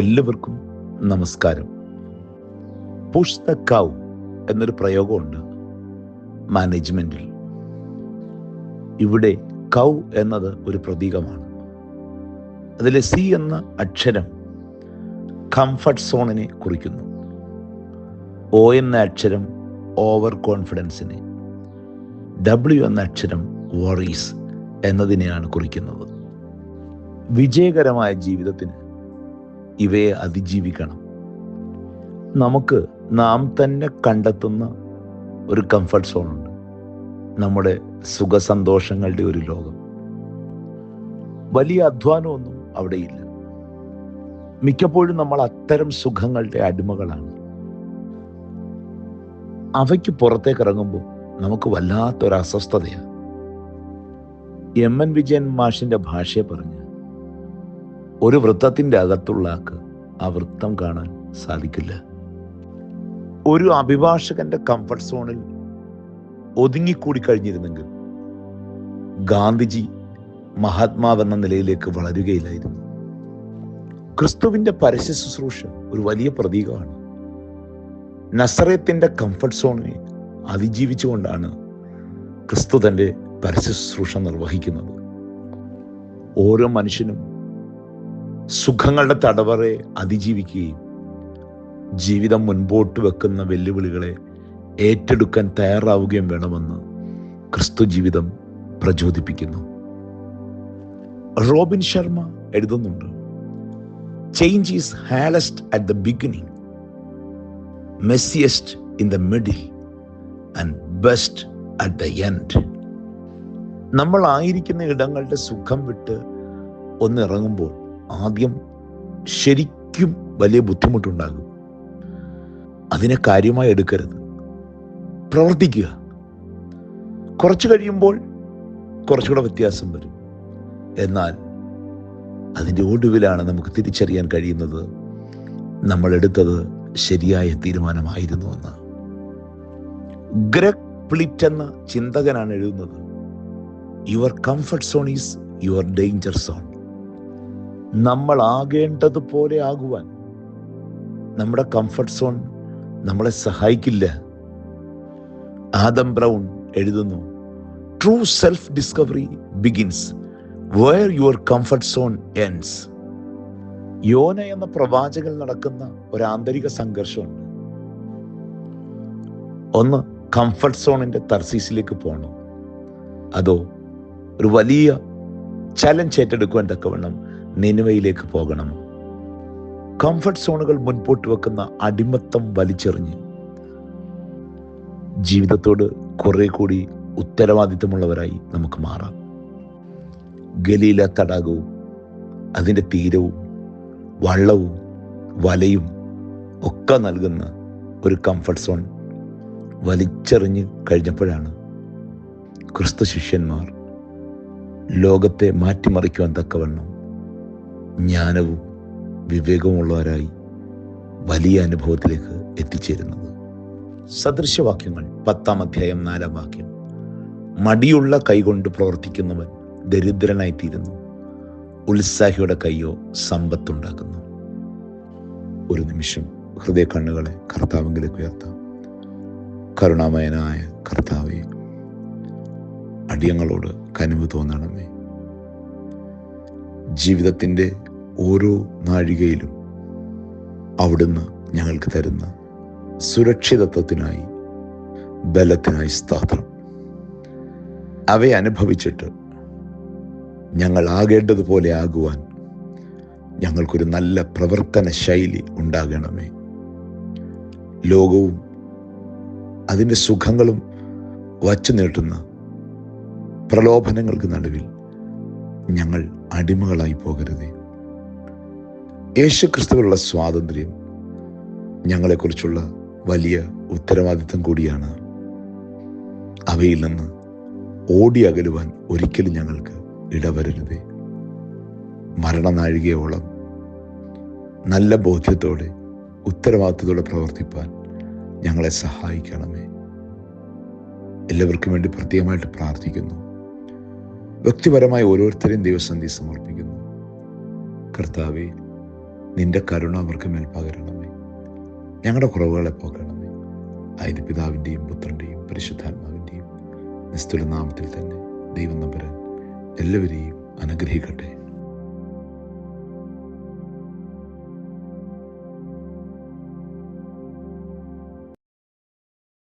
എല്ലാവർക്കും നമസ്കാരം. Push the cow എന്നൊരു പ്രയോഗമുണ്ട് മാനേജ്മെന്റിൽ. ഇവിടെ കൗ എന്നത് ഒരു പ്രതീകമാണ്. അതിലെ സി എന്ന അക്ഷരം കംഫർട്ട് സോണിനെ കുറിക്കുന്നു. ഒ എന്ന അക്ഷരം ഓവർ കോൺഫിഡൻസിനെ. ഡബ്ല്യു എന്ന അക്ഷരം വറീസ് എന്നതിനെയാണ് കുറിക്കുന്നത്. വിജയകരമായ ജീവിതത്തിന് ഇവയെ അതിജീവിക്കണം. നമുക്ക് നാം തന്നെ കണ്ടെത്തുന്ന ഒരു കംഫർട്ട് സോണുണ്ട് നമ്മുടെ സുഖസന്തോഷങ്ങളുടെ ഒരു ലോകം. വലിയ അധ്വാനമൊന്നും അവിടെയില്ല. മിക്കപ്പോഴും നമ്മൾ അത്തരം സുഖങ്ങളുടെ അടിമകളാണ്. അവയ്ക്ക് പുറത്തേക്ക് ഇറങ്ങുമ്പോൾ നമുക്ക് വല്ലാത്തൊരു അസ്വസ്ഥതയാണ് എം എൻ വിജയൻ മാഷിന്റെ ഭാഷയെ പറഞ്ഞ് ഒരു വൃത്തത്തിന്റെ അകത്തുള്ള ആൾക്ക് ആ വൃത്തം കാണാൻ സാധിക്കില്ല. ഒരു അഭിഭാഷകന്റെ കംഫർട്ട് സോണിൽ ഒതുങ്ങിക്കൂടി കഴിഞ്ഞിരുന്നെങ്കിൽ ഗാന്ധിജി മഹാത്മാവെന്ന നിലയിലേക്ക് വളരുകയില്ലായിരുന്നു. ക്രിസ്തുവിന്റെ പരസ്യ ശുശ്രൂഷ ഒരു വലിയ പ്രതീകമാണ്. നസറയത്തിന്റെ കംഫർട്ട് സോണിനെ അതിജീവിച്ചുകൊണ്ടാണ് ക്രിസ്തു തന്റെ പരസ്യ ശുശ്രൂഷ നിർവഹിക്കുന്നത്. ഓരോ മനുഷ്യനും സുഖങ്ങളുടെ തടവറെ അതിജീവിക്കുകയും ജീവിതം മുൻപോട്ട് വെക്കുന്ന വെല്ലുവിളികളെ ഏറ്റെടുക്കാൻ തയ്യാറാവുകയും വേണമെന്ന് ക്രിസ്തു ജീവിതം പ്രചോദിപ്പിക്കുന്നു. റോബിൻ ശർമ്മ എഴുതുന്നുണ്ട് change is hardest at the beginning messiest in the middle and best at the end നമ്മൾ ആയിരിക്കുന്ന ഇടങ്ങളുടെ സുഖം വിട്ട് ഒന്ന് ഇറങ്ങുമ്പോൾ ആദ്യം ശരിക്കും വലിയ ബുദ്ധിമുട്ടുണ്ടാകും. അതിനെ കാര്യമായി എടുക്കരുത്. പ്രവർത്തിക്കുക. കുറച്ച് കഴിയുമ്പോൾ കുറച്ചുകൂടെ വ്യത്യാസം വരും. എന്നാൽ അതിന്റെ ഒടുവിലാണ് നമുക്ക് തിരിച്ചറിയാൻ കഴിയുന്നത് നമ്മൾ എടുത്തത് ശരിയായ തീരുമാനമായിരുന്നു എന്ന്. ഗ്രഗ് പ്ലിറ്റ് എന്ന ചിന്തകനാണ് എഴുതുന്നത്. Your comfort zone is your danger zone നമ്മൾ ആകേണ്ടതുപോലെ ആകുവാൻ നമ്മുടെ കംഫർട്ട് സോൺ നമ്മളെ സഹായിക്കില്ല. ആദം ബ്രൗൺ എഴുതുന്നു true self discovery begins where your comfort zone ends യോന എന്ന പ്രവാചകൻ നടക്കുന്ന ഒരു ആന്തരിക സംഘർഷമുണ്ട്. ഒന്ന് കംഫർട്ട് സോണിന്റെ തർസീസിലേക്ക് പോകണം അതോ ഒരു വലിയ ചലഞ്ച് ഏറ്റെടുക്കുവാൻ തക്കവണ്ണം നിനുവയിലേക്ക് പോകണം. കംഫർട്ട് സോണുകൾ മുൻപോട്ട് വെക്കുന്ന അടിമത്തം വലിച്ചെറിഞ്ഞ്. ജീവിതത്തോട് കുറെ കൂടി ഉത്തരവാദിത്തമുള്ളവരായി നമുക്ക് മാറാം. ഗലീല തടാകവും അതിന്റെ തീരവും വള്ളവും വലയും ഒക്കെ നൽകുന്ന ഒരു കംഫർട്ട് സോൺ വലിച്ചെറിഞ്ഞ് കഴിഞ്ഞപ്പോഴാണ് ക്രിസ്തു ശിഷ്യന്മാർ ലോകത്തെ മാറ്റിമറിക്കുവാൻ തക്കവണ്ണം ജ്ഞാനവും വിവേകമുള്ളവരായി വലിയ അനുഭവത്തിലേക്ക് എത്തിച്ചേരുന്നത്. സദൃശവാക്യങ്ങൾ പത്താം അധ്യായം നാലാം വാക്യം. മടിയുള്ള കൈകൊണ്ട് പ്രവർത്തിക്കുന്നവൻ ദരിദ്രനായിത്തീരുന്നു. ഉത്സാഹിയുടെ കൈയോ സമ്പത്തുണ്ടാക്കുന്നു. ഒരു നിമിഷം ഹൃദയ കണ്ണുകളെ കർത്താവെങ്കിലേക്ക് ഉയർത്താം. കരുണാമയനായ കർത്താവെ അടിയങ്ങളോട് കനിവ് തോന്നണമേ. ജീവിതത്തിന്റെ ഓരോ നാഴികയിലും അവിടുന്ന് ഞങ്ങൾക്ക് തരുന്ന സുരക്ഷിതത്വത്തിനായി ബലത്തിനായി സ്ഥാപനം അവയെ അനുഭവിച്ചിട്ട് ഞങ്ങൾ ആകേണ്ടതുപോലെ ആകുവാൻ ഞങ്ങൾക്കൊരു നല്ല പ്രവർത്തന ശൈലി ഉണ്ടാകണമേ. ലോകവും അതിന്റെ സുഖങ്ങളും വച്ചു നീട്ടുന്ന പ്രലോഭനങ്ങൾക്ക് നടുവിൽ ഞങ്ങൾ അടിമകളായി പോകരുതേ. യേശു ക്രിസ്തുവിലുള്ള സ്വാതന്ത്ര്യം ഞങ്ങളെക്കുറിച്ചുള്ള വലിയ ഉത്തരവാദിത്തം കൂടിയാണ്. അവയിൽ നിന്ന് ഓടി അകലുവാൻ ഒരിക്കലും ഞങ്ങൾക്ക് ഇടവരരുതേ. മരണനാഴികയോളം നല്ല ബോധ്യത്തോടെ ഉത്തരവാദിത്തത്തോടെ പ്രവർത്തിപ്പാൻ ഞങ്ങളെ സഹായിക്കണമേ. എല്ലാവർക്കും വേണ്ടി പ്രത്യേകമായിട്ട് പ്രാർത്ഥിക്കുന്നു. വ്യക്തിപരമായി ഓരോരുത്തരെയും ദൈവസന്ധി സമർപ്പിക്കുന്നു. കർത്താവെ നിന്റെ കരുണ അവർക്ക് മേൽ പകരണമേ. ഞങ്ങളുടെ കുറവുകളെ പോകണമേ അതിന് പിതാവിന്റെയും പുത്രന്റെയും പരിശുദ്ധാത്മാവിന്റെയും നിസ്തുല നാമത്തിൽ തന്നെ ദൈവം നമ്പരൻ എല്ലാവരെയും അനുഗ്രഹിക്കട്ടെ.